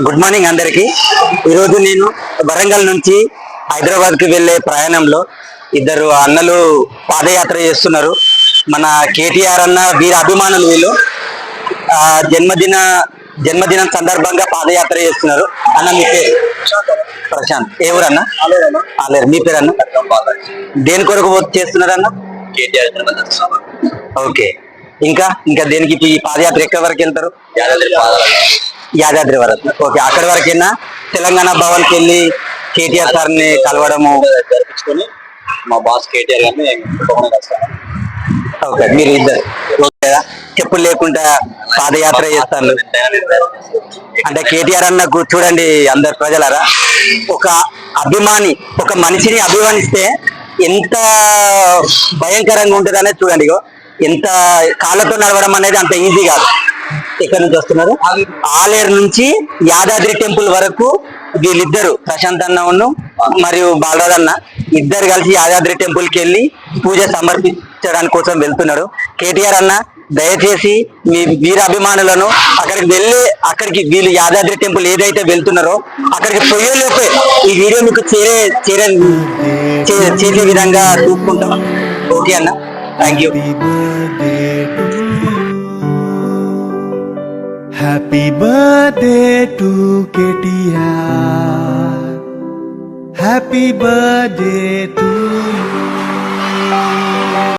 Good morning అందరికి. ఈరోజు నేను వరంగల్ నుంచి హైదరాబాద్కి వెళ్ళే ప్రయాణంలో ఇద్దరు అన్నలు పాదయాత్ర చేస్తున్నారు. మన కేటీఆర్ అన్న వీరి అభిమానులు వీళ్ళు. ఆ, జన్మదిన జన్మదినం సందర్భంగా పాదయాత్ర చేస్తున్నారు. అన్న మీ పేరు? ప్రశాంత్. ఏ ఊరు అన్న? మీ పేరు అన్న? దేని కొరకు చేస్తున్నారు అన్న? ఓకే. ఇంకా ఇంకా దేనికి ఈ పాదయాత్ర ఎక్కడి వరకు వెళ్తారు? యాదాద్రి వరకు. ఓకే అక్కడి వరకైనా తెలంగాణ భవన్కి వెళ్ళి కేటీఆర్ సార్ని కలవడము. జరిపించుకొని మా బాస్ కేటీఆర్ గారిని ఓకే మీరు ఇద్దరు. ఓకే? చెప్పులు లేకుండా పాదయాత్ర చేస్తారు. అంటే కేటీఆర్ అన్నకు చూడండి అందరు ప్రజలరా ఒక అభిమాని ఒక మనిషిని అభిమానిస్తే ఎంత భయంకరంగా ఉంటుంది అనేది చూడండి ఎంత కాళ్ళతో నడవడం అనేది అంత ఈజీ కాదు. ఎక్కడి నుంచి వస్తున్నారు. ఆలేరు నుంచి యాదాద్రి టెంపుల్ వరకు వీళ్ళిద్దరు ప్రశాంత్ అన్న ఉన్ను మరియు బాలరాజ్ అన్న ఇద్దరు కలిసి యాదాద్రి టెంపుల్కి వెళ్ళి పూజ సమర్పించడానికి కోసం వెళ్తున్నారు. కేటీఆర్ అన్న దయచేసి మీ వీర అభిమానులను అక్కడికి వెళ్ళి అక్కడికి వీళ్ళు యాదాద్రి టెంపుల్ ఏదైతే వెళ్తున్నారో అక్కడికి పోయేలోపే ఈ వీడియో మీకు చేరే చేరే చేసే విధంగా చూసుకుంటాం. ఓకే అన్న. Thank you Happy birthday to Ketia. Happy birthday to you.